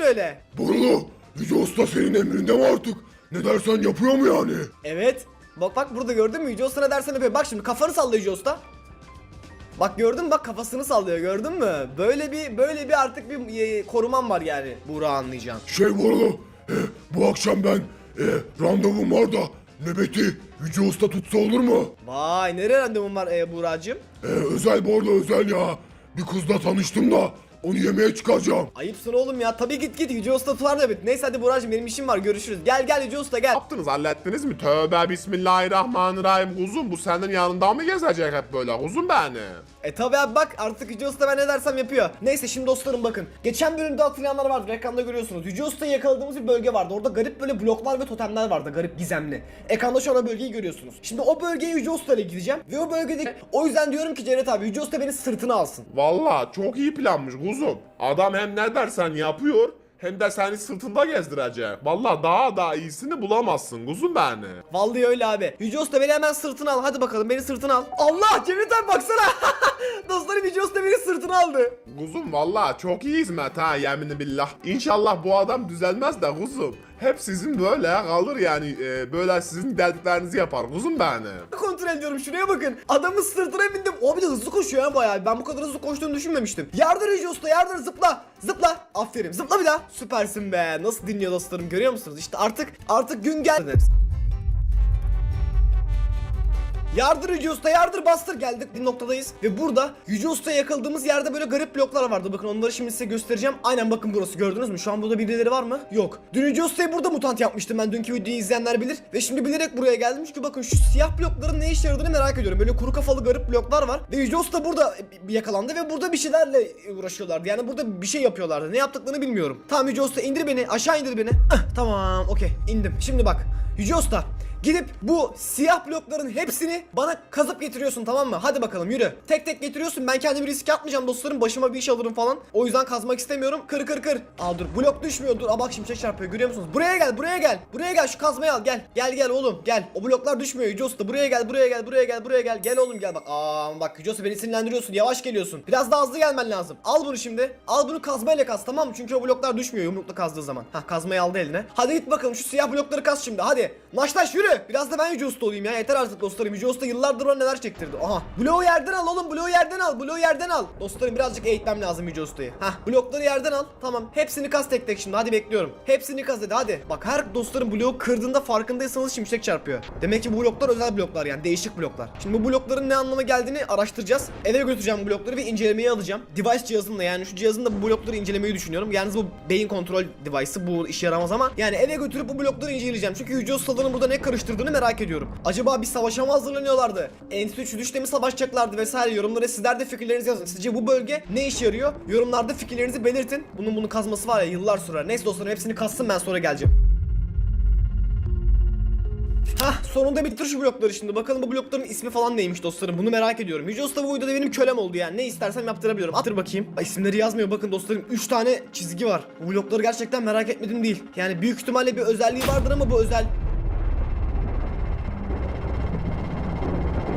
öyle? Borulu, Yüce Usta senin emrinde mi artık? Ne dersen yapıyor mu yani? Evet. Bak bak burada gördün mü? Yüce Usta ne dersen yapıyor. Bak şimdi kafanı sallıyor Yüce Usta. Bak gördün mü? Bak kafasını sallıyor gördün mü? Böyle bir böyle bir artık bir e, koruman var yani. Buğra anlayacaksın. Şey Borulu, e, bu akşam ben e, randevum var da nöbeti Yüce Usta tutsa olur mu? Vay nereye randevun var e, Buğra'cığım? E, özel bu arada özel ya. Bir kızla tanıştım da onu yemeğe çıkaracağım. Ayıpsın oğlum ya. Tabii git git. Yüce Usta tutar da bit. Neyse hadi Buğra'cığım benim işim var. Görüşürüz. Gel gel Yüce Usta gel. yaptınız hallettiniz mi? Tövbe bismillahirrahmanirrahim kuzum bu senin yanında mı gezecek hep böyle kuzum beni? E tabi abi bak artık Yüce Usta ben ne dersem yapıyor. Neyse şimdi dostlarım bakın. Geçen bölümde hatırlayanlar vardır ekranda görüyorsunuz. Yüce Usta'yı yakaladığımız bir bölge vardı. Orada garip böyle bloklar ve totemler vardı. Garip gizemli. Ekranda şu an o bölgeyi görüyorsunuz. Şimdi o bölgeye Yüce Usta ile gideceğim. Ve o bölgede o yüzden diyorum ki Ceret abi Yüce Usta beni sırtına alsın. Valla çok iyi planmış kuzum. Adam hem ne dersen yapıyor hem de seni sırtında gezdirecek. Valla daha daha iyisini bulamazsın kuzum beni. Vallahi öyle abi. Yüce Usta beni hemen sırtına al. Hadi bakalım beni sırtına al. Allah Ceret abi baksana. Dostlarım Yüce Usta beni sırtına aldı. Kuzum valla çok iyi hizmet ha yemini billah. İnşallah bu adam düzelmez de kuzum. Hep sizin böyle kalır yani e, böyle sizin dediklerinizi yapar kuzum beni. Kontrol ediyorum şuraya bakın. Adamın sırtına bindim. O bir de hızlı koşuyor ya bayağı. Ben bu kadar hızlı koştuğunu düşünmemiştim. Yardır Yüce Usta yardır zıpla. Zıpla. Aferin. Zıpla bir daha. Süpersin be. Nasıl dinliyor dostlarım görüyor musunuz? İşte artık artık gün geldi. Yardır Yüce Usta yardır bastır. Geldik bir noktadayız ve burada Yüce Usta'ya yakaladığımız yerde böyle garip bloklar vardı. Bakın onları şimdi size göstereceğim. Aynen bakın burası gördünüz mü? Şu an burada birileri var mı? Yok. Dün Yüce Usta'yı burada mutant yapmıştım ben dünkü videoyu izleyenler bilir. Ve şimdi bilerek buraya geldim çünkü bakın şu siyah blokların ne işe yaradığını merak ediyorum. Böyle kuru kafalı garip bloklar var ve Yüce Usta burada e, yakalandı ve burada bir şeylerle uğraşıyorlardı. Yani burada bir şey yapıyorlardı. Ne yaptıklarını bilmiyorum. Tamam Yüce Usta indir beni aşağı indir beni. Tamam okey indim. Şimdi bak Yüce Usta Gidip bu siyah blokların hepsini bana kazıp getiriyorsun tamam mı? Hadi bakalım yürü. Tek tek getiriyorsun. Ben kendimi risk atmayacağım dostlarım. Başıma bir iş alırım falan. O yüzden kazmak istemiyorum. Kır kır kır. Aa dur blok düşmüyor. Dur. Aa bak şimşek çarpıyor. Görüyor musunuz? Buraya gel. Buraya gel. Buraya gel. Şu kazmayı al. Gel. Gel gel oğlum. Gel. O bloklar düşmüyor. Yüce Usta. Buraya gel. Buraya gel. Buraya gel. Buraya gel. Gel oğlum gel bak. Aa bak Yüce Usta beni sinirlendiriyorsun. Yavaş geliyorsun. Biraz daha hızlı gelmen lazım. Al bunu şimdi. Al bunu kazmayla kaz tamam mı? Çünkü o bloklar düşmüyor yumrukla kazdığı zaman. Ha kazmayı aldı eline. Hadi git bakalım şu siyah blokları kaz şimdi. Hadi. Naştaş yürü. Biraz da ben Yüce Usta olayım ya. Yeter artık dostlarım. Yüce Usta yıllardır bana neler çektirdi. Aha. Bloğu yerden al oğlum. Bloğu yerden al. Bloğu yerden al. Dostlarım birazcık eğitmem lazım Yüce Usta'yı. Hah. Blokları yerden al. Tamam. Hepsini kaz tek tek şimdi. Hadi bekliyorum. Hepsini kaz hadi hadi. Bak her dostlarım bloğu kırdığında farkındaysanız şimşek çarpıyor. Demek ki bu bloklar özel bloklar yani. Değişik bloklar. Şimdi bu blokların ne anlama geldiğini araştıracağız. Eve götüreceğim bu blokları ve incelemeye alacağım. Device cihazımla yani şu cihazımla bu blokları incelemeyi düşünüyorum. Yalnız bu beyin kontrol device'ı bu işe yaramaz ama yani eve götürüp bu blokları inceleyeceğim. Çünkü Yüce Ustaların burada ne karıştırdığını merak ediyorum. Acaba bir savaşa mı hazırlanıyorlardı? Enstitü çürüşte mi savaşacaklardı vesaire yorumlara sizler de fikirlerinizi yazın. Sizce bu bölge ne işe yarıyor? Yorumlarda fikirlerinizi belirtin. Bunun bunu kazması var ya yıllar sürer. Neyse dostlarım hepsini kazsın ben sonra geleceğim. Hah sonunda bitir şu blokları şimdi. Bakalım bu blokların ismi falan neymiş dostlarım. Bunu merak ediyorum. Yüce Usta bu videoda benim kölem oldu yani. Ne istersem yaptırabiliyorum. Attır bakayım. Ay, isimleri yazmıyor bakın dostlarım. 3 tane çizgi var. Bu blokları gerçekten merak etmedim değil. Yani büyük ihtimalle bir özelliği vardır ama bu özel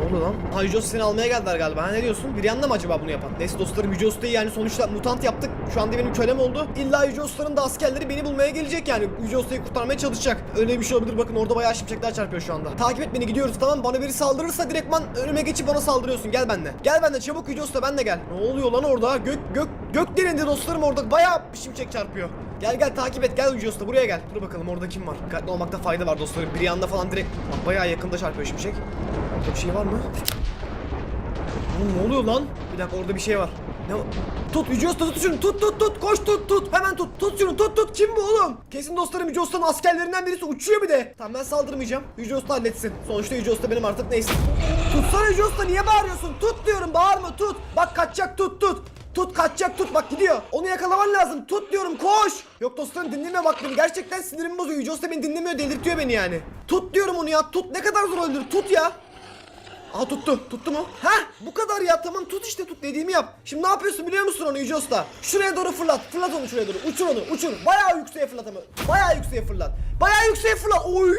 Ne oldu lan? Ha seni almaya geldiler galiba. Ha ne diyorsun? Bir yanda mı acaba bunu yapan? Neyse dostlarım Yüce Usta'yı yani sonuçta mutant yaptık. Şu anda benim kölem oldu. İlla Yüce Usta'nın da askerleri beni bulmaya gelecek yani. Yüce Usta'yı kurtarmaya çalışacak. Öyle bir şey olabilir. Bakın orada bayağı şimşekler çarpıyor şu anda. Takip et beni gidiyoruz tamam Bana biri saldırırsa direktman önüme geçip bana saldırıyorsun. Gel bende. Gel bende çabuk Yüce Usta ben de gel. Ne oluyor lan orada? Gök gök gök delindi dostlarım orada. Bayağı şimşek çarpıyor. Gel gel takip et gel Yüce Usta buraya gel. Dur bakalım orada kim var? Dikkatli olmakta fayda var dostlarım. Bir yanda falan direkt bak bayağı yakında çarpıyor şimşek. Orada bir şey var mı? Oğlum ne oluyor lan? Bir dakika orada bir şey var. Ne? Tut Yüce Usta tut şunu tut tut tut koş tut tut hemen tut tut şunu tut tut kim bu oğlum? Kesin dostlarım Yüce Usta'nın askerlerinden birisi uçuyor bir de. Tamam ben saldırmayacağım. Yüce Usta halletsin. Sonuçta Yüce Usta benim artık neyse. Tutsana Yüce Usta niye bağırıyorsun? Tut diyorum bağırma tut. Bak kaçacak tut tut. Tut kaçacak tut bak gidiyor. Onu yakalaman lazım. Tut diyorum koş. Yok dostlarım dinleme bak beni. Gerçekten sinirimi bozuyor. Yüce Usta beni dinlemiyor delirtiyor beni yani. Tut diyorum onu ya. Tut ne kadar zor öldür. Tut ya. Aha tuttu. Tuttu mu? Ha? Bu kadar ya. Tamam tut işte tut dediğimi yap. Şimdi ne yapıyorsun biliyor musun onu Yüce Usta? Şuraya doğru fırlat. Fırlat onu şuraya doğru. Uçur onu. Uçur. Bayağı yükseğe fırlat ama. Bayağı yükseğe fırlat. Bayağı yükseğe fırlat. Oy!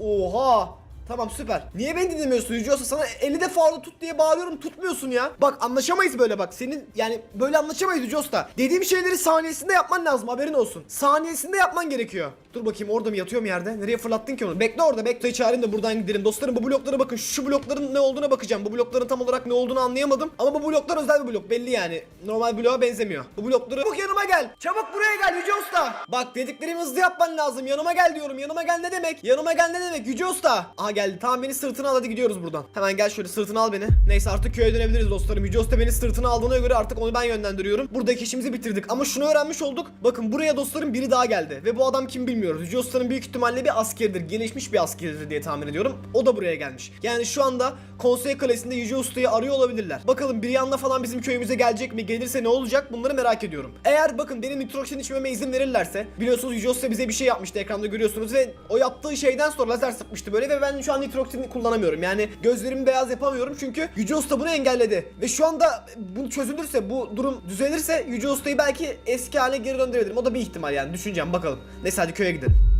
Oha. Tamam süper. Niye beni dinlemiyorsun Yüce? Sana 50 defa orada tut diye bağırıyorum tutmuyorsun ya. Bak anlaşamayız böyle bak. Senin yani böyle anlaşamayız Yüce Usta. Dediğim şeyleri saniyesinde yapman lazım haberin olsun. Saniyesinde yapman gerekiyor. Dur bakayım orada mı yatıyor mu yerde? Nereye fırlattın ki onu? Bekle orada bekle çağırayım da buradan gidelim. Dostlarım bu bloklara bakın. Şu blokların ne olduğuna bakacağım. Bu blokların tam olarak ne olduğunu anlayamadım. Ama bu bloklar özel bir blok belli yani. Normal bloğa benzemiyor. Bu blokları çabuk yanıma gel. Çabuk buraya gel Yüce Usta. Bak dediklerimi hızlı yapman lazım. Yanıma gel diyorum. Yanıma gel ne demek? Yanıma gel ne demek Yüce Usta? Aha geldi. Tamam beni sırtına al hadi gidiyoruz buradan. Hemen gel şöyle sırtına al beni. Neyse artık köye dönebiliriz dostlarım. Yüce Usta beni sırtına aldığına göre artık onu ben yönlendiriyorum. Buradaki işimizi bitirdik. Ama şunu öğrenmiş olduk. Bakın buraya dostlarım biri daha geldi. Ve bu adam kim bilmiyoruz. Yüce Usta'nın büyük ihtimalle bir askeridir. Gelişmiş bir askeridir diye tahmin ediyorum. O da buraya gelmiş. Yani şu anda konsey kalesinde Yüce Usta'yı arıyor olabilirler. Bakalım bir yanda falan bizim köyümüze gelecek mi? Gelirse ne olacak? Bunları merak ediyorum. Eğer bakın benim nitrojen içmeme izin verirlerse biliyorsunuz Yüce Usta bize bir şey yapmıştı ekranda görüyorsunuz ve o yaptığı şeyden sonra lazer sıkmıştı böyle ve ben şu an nitrojen kullanamıyorum. Yani gözlerimi beyaz yapamıyorum çünkü Yüce Usta bunu engelledi. Ve şu anda bu çözülürse bu durum düzelirse Yüce Usta'yı belki eski haline geri döndürebilirim. O da bir ihtimal yani düşüneceğim bakalım. Neyse hadi köye gidelim.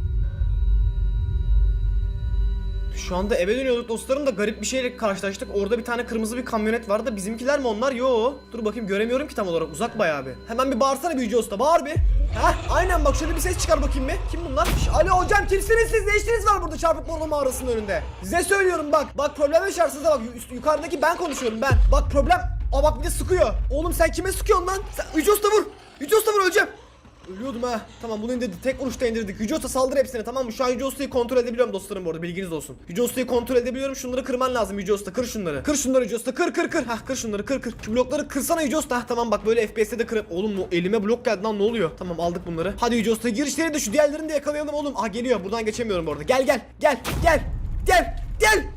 Şu anda eve dönüyorduk dostlarım da garip bir şeyle karşılaştık. Orada bir tane kırmızı bir kamyonet vardı bizimkiler mi onlar? Yo. Dur bakayım göremiyorum ki tam olarak. Uzak bayağı bir. Hemen bir bağırsana büyücü usta. Bağır bir. Heh aynen bak şöyle bir ses çıkar bakayım bir. Kim bunlar? Şş, Alo hocam kimsiniz siz? Ne işiniz var burada çarpık borlu mağarasının önünde? Size söylüyorum bak. Bak problem yaşarsınız bak yu- yukarıdaki ben konuşuyorum ben. Bak problem. Aa bak bir de sıkıyor. Oğlum sen kime sıkıyorsun lan? Sen Yüce usta vur. Yüce usta vur öleceğim. Ölüyordum ha. Tamam bunu indirdik. Tek vuruşta indirdik. Yüce Usta saldır hepsine tamam mı? Şu an Yüce kontrol edebiliyorum dostlarım bu arada bilginiz olsun. Yüce Usta'yı kontrol edebiliyorum. Şunları kırman lazım Yüce Usta. Kır şunları. Kır şunları Yüce Usta. Kır kır kır. Hah kır şunları kır kır. Şu blokları kırsana Yüce Usta. Hah, tamam bak böyle FPS'te de kırıp. Oğlum bu elime blok geldi lan ne oluyor? Tamam aldık bunları. Hadi Yüce Usta girişleri de şu diğerlerini de yakalayalım oğlum. Ah geliyor. Buradan geçemiyorum bu arada. Gel gel. Gel. Gel. Gel. Gel.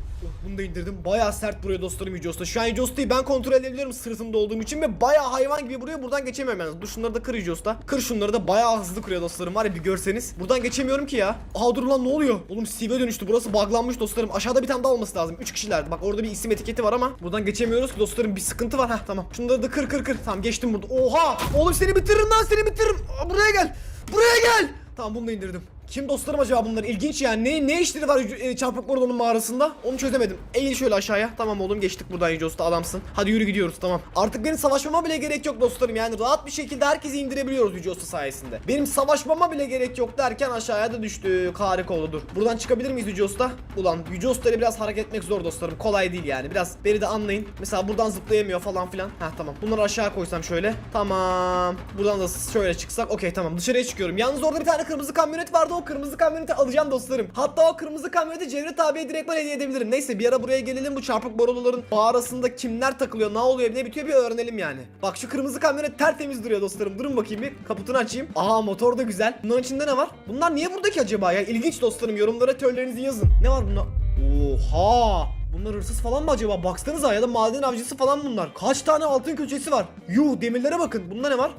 Da indirdim. Bayağı sert buraya dostlarım Yüce Usta. Şu an Yüce Usta'yı ben kontrol edebiliyorum sırtımda olduğum için ve bayağı hayvan gibi buraya buradan geçemiyorum yalnız. Dur şunları da kır Yüce Usta. Kır şunları da bayağı hızlı kırıyor dostlarım var ya bir görseniz. Buradan geçemiyorum ki ya. Aha dur lan ne oluyor? Oğlum Steve'e dönüştü. Burası buglanmış dostlarım. Aşağıda bir tane daha olması lazım. 3 kişilerdi. Bak orada bir isim etiketi var ama buradan geçemiyoruz ki dostlarım. Bir sıkıntı var. Heh tamam. Şunları da kır kır kır. Tamam geçtim burada. Oha! Oğlum seni bitiririm lan seni bitiririm. Buraya gel. Buraya gel. Tamam bunu da indirdim. Kim dostlarım acaba bunlar? İlginç yani. Ne ne işleri var e, çarpık Morodon'un mağarasında? Onu çözemedim. Eğil şöyle aşağıya. Tamam oğlum geçtik buradan Yüce Usta adamsın. Hadi yürü gidiyoruz tamam. Artık benim savaşmama bile gerek yok dostlarım. Yani rahat bir şekilde herkesi indirebiliyoruz Yüce Usta sayesinde. Benim savaşmama bile gerek yok derken aşağıya da düştük. Harika oldu dur. Buradan çıkabilir miyiz Yüce Usta? Ulan Yüce Usta ile biraz hareket etmek zor dostlarım. Kolay değil yani. Biraz beni de anlayın. Mesela buradan zıplayamıyor falan filan. Heh tamam. Bunları aşağı koysam şöyle. Tamam. Buradan da şöyle çıksak. Okey tamam. Dışarıya çıkıyorum. Yalnız orada bir tane kırmızı kamyonet vardı. O kırmızı kamyoneti alacağım dostlarım. Hatta o kırmızı kamyoneti Cevdet abiye direktman hediye edebilirim. Neyse bir ara buraya gelelim. Bu çarpık boruluların mağarasında kimler takılıyor, ne oluyor, ne bitiyor bir öğrenelim yani. Bak şu kırmızı kamyonet tertemiz duruyor dostlarım. Durun bakayım bir. Kaputunu açayım. Aa motor da güzel. Bunların içinde ne var? Bunlar niye buradaki acaba ya? İlginç dostlarım. Yorumlara teorilerinizi yazın. Ne var bunda? Oha! Bunlar hırsız falan mı acaba? Baksanıza ya da maden avcısı falan bunlar. Kaç tane altın köşesi var? Yuh demirlere bakın. Bunda ne var?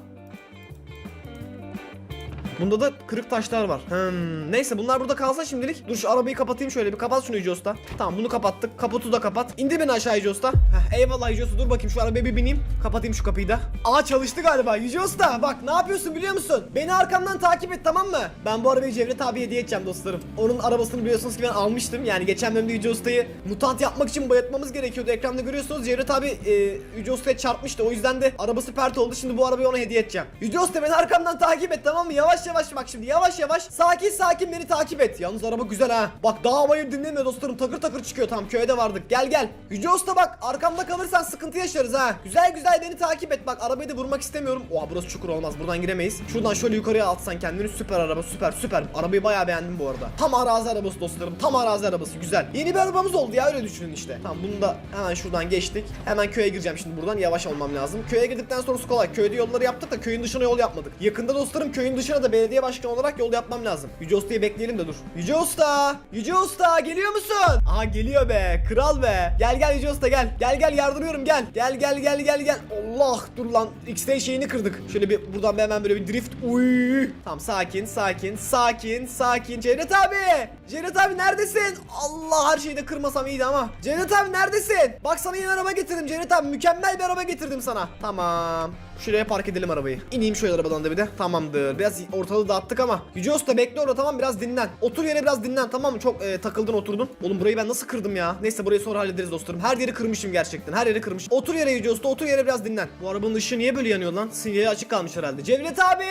Bunda da kırık taşlar var. Hmm, neyse bunlar burada kalsın şimdilik. Dur şu arabayı kapatayım şöyle bir kapat şunu Yüce Usta. Tamam bunu kapattık. Kaputu da kapat. İndir beni aşağı Yüce Usta. Eyvallah Yüce Usta dur bakayım şu arabaya bir bineyim. Kapatayım şu kapıyı da. Aa çalıştı galiba Yüce Usta. Bak ne yapıyorsun biliyor musun? Beni arkamdan takip et tamam mı? Ben bu arabayı Cevdet abi hediye edeceğim dostlarım. Onun arabasını biliyorsunuz ki ben almıştım. Yani geçen bölümde Yüce Usta'yı mutant yapmak için bayatmamız gerekiyordu. Ekranda görüyorsunuz Cevdet abi e, Yüce Usta'ya çarpmıştı. O yüzden de arabası pert oldu. Şimdi bu arabayı ona hediye edeceğim. Yüce Usta beni arkamdan takip et tamam mı? Yavaş yavaş bak şimdi yavaş yavaş. Sakin sakin beni takip et. Yalnız araba güzel ha. Bak dağ havayı dinlemiyor dostlarım. Takır takır çıkıyor tam köyde vardık. Gel gel. Yüce Usta bak arkamda kalırsan sıkıntı yaşarız ha. Güzel güzel beni takip et. Bak arabayı da vurmak istemiyorum. Oha burası çukur olmaz. Buradan giremeyiz. Şuradan şöyle yukarıya atsan kendini. Süper araba süper süper. Arabayı bayağı beğendim bu arada. Tam arazi arabası dostlarım. Tam arazi arabası güzel. Yeni bir arabamız oldu ya öyle düşünün işte. Tamam bunu da hemen şuradan geçtik. Hemen köye gireceğim şimdi buradan. Yavaş olmam lazım. Köye girdikten sonrası kolay. Köyde yolları yaptık da köyün dışına yol yapmadık. Yakında dostlarım köyün dışına da belediye başkanı olarak yol yapmam lazım. Yüce Usta'yı bekleyelim de dur. Yüce Usta! Yüce Usta geliyor musun? Aha geliyor be. Kral be. Gel gel Yüce Usta gel. Gel gel yardırıyorum gel. Gel gel gel gel gel. Allah dur lan. X-Ray şeyini kırdık. Şöyle bir buradan bir hemen böyle bir drift. Uy. Tamam sakin sakin sakin sakin. Cevdet abi. Cevdet abi neredesin? Allah her şeyi de kırmasam iyiydi ama. Cevdet abi neredesin? Bak sana yeni araba getirdim Cevdet abi. Mükemmel bir araba getirdim sana. Tamam. Şuraya park edelim arabayı. İneyim şöyle arabadan da bir de. Tamamdır. Biraz ortalığı dağıttık ama. Yüce Usta bekle orada tamam biraz dinlen. Otur yere biraz dinlen tamam mı? Çok e, takıldın oturdun. Oğlum burayı ben nasıl kırdım ya? Neyse burayı sonra hallederiz dostlarım. Her yeri kırmışım gerçekten. Her yeri kırmış. Otur yere Yüce Usta otur yere biraz dinlen. Bu arabanın ışığı niye böyle yanıyor lan? Sinyali açık kalmış herhalde. Cevdet abi!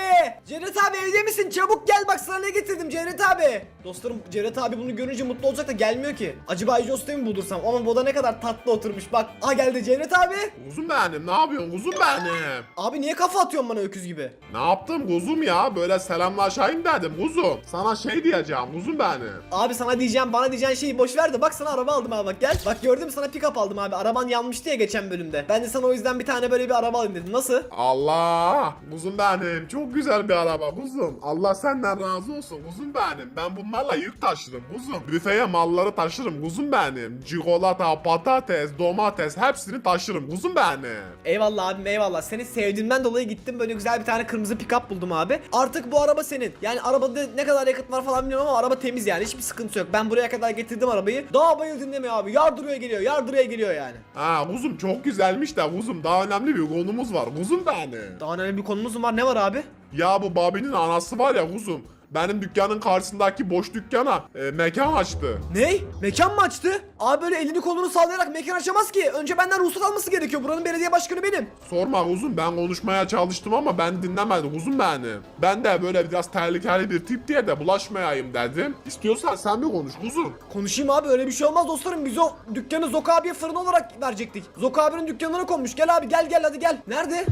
Cevdet abi evde misin? Çabuk gel bak sana ne getirdim Cevdet abi. Dostlarım Cevdet abi bunu görünce mutlu olacak da gelmiyor ki. Acaba Yüce Usta'yı mı buldursam? Ama bu da ne kadar tatlı oturmuş bak. Aha geldi Cevdet abi. Kuzum benim ne yapıyorsun kuzum benim? Abi niye kafa atıyorsun bana öküz gibi? Ne yaptım kuzum ya? Böyle selamlaşayım dedim kuzum. Sana şey diyeceğim kuzum benim. Abi sana diyeceğim bana diyeceğin şeyi boş ver de bak sana araba aldım abi bak gel. Bak gördün mü sana pick up aldım abi. Araban yanmıştı ya geçen bölümde. Ben de sana o yüzden bir tane böyle bir araba alayım dedim. Nasıl? Allah! Kuzum benim. Çok güzel bir araba kuzum. Allah senden razı olsun kuzum benim. Ben bunlarla yük taşırım kuzum. Büfeye malları taşırım kuzum benim. Çikolata, patates, domates hepsini taşırım kuzum benim. Eyvallah abim eyvallah. Seni sevdiğimden dolayı gittim böyle güzel bir tane kırmızı pick up buldum abi. Artık bu araba senin. Yani arabada ne kadar yakıt var falan bilmiyorum ama araba temiz yani. Hiçbir sıkıntı yok. Ben buraya kadar getirdim arabayı. Daha bayıl dinlemiyor abi. Yardırıyor geliyor. Yardırıyor geliyor yani. Ha kuzum çok güzelmiş de kuzum daha önemli bir konumuz var kuzum benim. Daha önemli bir konumuz mu var? Ne var abi? Ya bu Babi'nin anası var ya kuzum. Benim dükkanın karşısındaki boş dükkana e, mekan açtı. Ne? Mekan mı açtı? Abi böyle elini kolunu sallayarak mekan açamaz ki. Önce benden ruhsat alması gerekiyor. Buranın belediye başkanı benim. Sorma kuzum ben konuşmaya çalıştım ama ben dinlemedi kuzum beni. Ben de böyle biraz tehlikeli bir tip diye de bulaşmayayım dedim. İstiyorsan sen bir konuş kuzum. Konuşayım abi öyle bir şey olmaz dostlarım. Biz o dükkanı Zoka abiye fırın olarak verecektik. Zoka abinin dükkanına konmuş. Gel abi gel gel hadi gel. Nerede?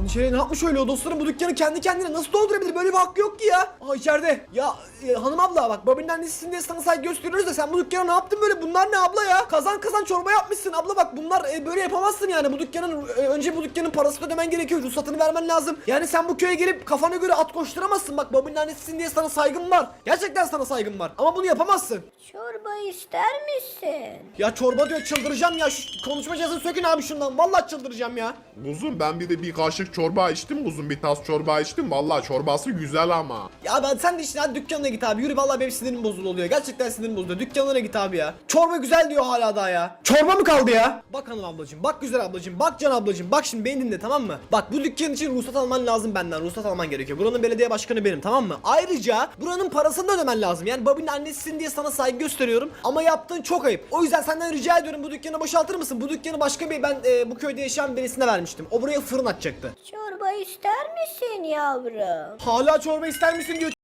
Lan içeri ne yapmış öyle o dostlarım bu dükkanı kendi kendine nasıl doldurabilir böyle bir hakkı yok ki ya. Aa içeride. Ya e, hanım abla bak babinin annesisin diye sana saygı gösteriyoruz da sen bu dükkana ne yaptın böyle bunlar ne abla ya? Kazan kazan çorba yapmışsın abla bak bunlar e, böyle yapamazsın yani bu dükkanın e, önce bu dükkanın parasını ödemen gerekiyor ruhsatını vermen lazım. Yani sen bu köye gelip kafana göre at koşturamazsın bak babinin annesisin diye sana saygım var. Gerçekten sana saygım var ama bunu yapamazsın. Çorba ister misin? Ya çorba diyor çıldıracağım ya şu konuşma cihazını sökün abi şundan vallahi çıldıracağım ya. Kuzum ben bir de bir kaşık çorba içtim kuzum bir tas çorba içtim. Vallahi çorbası güzel ama. Ya ben sen de işte hadi dükkanına git abi yürü vallahi benim sinirim bozulu oluyor gerçekten sinirim bozuluyor dükkanına git abi ya. Çorba güzel diyor hala daha ya. Çorba mı kaldı ya? Bak hanım ablacığım bak güzel ablacığım bak can ablacığım bak şimdi beni dinle tamam mı? Bak bu dükkan için ruhsat alman lazım benden ruhsat alman gerekiyor. Buranın belediye başkanı benim tamam mı? Ayrıca buranın parasını da ödemen lazım. Yani babinin annesisin diye sana saygı gösteriyorum ama yaptığın çok ayıp. O yüzden senden rica ediyorum bu dükkanı boşaltır mısın? Bu dükkanı başka bir ben e, bu köyde yaşayan birisine vermiştim. O buraya fırın açacaktı. Çorba ister misin yavrum? Hala çorba ister misin diyor.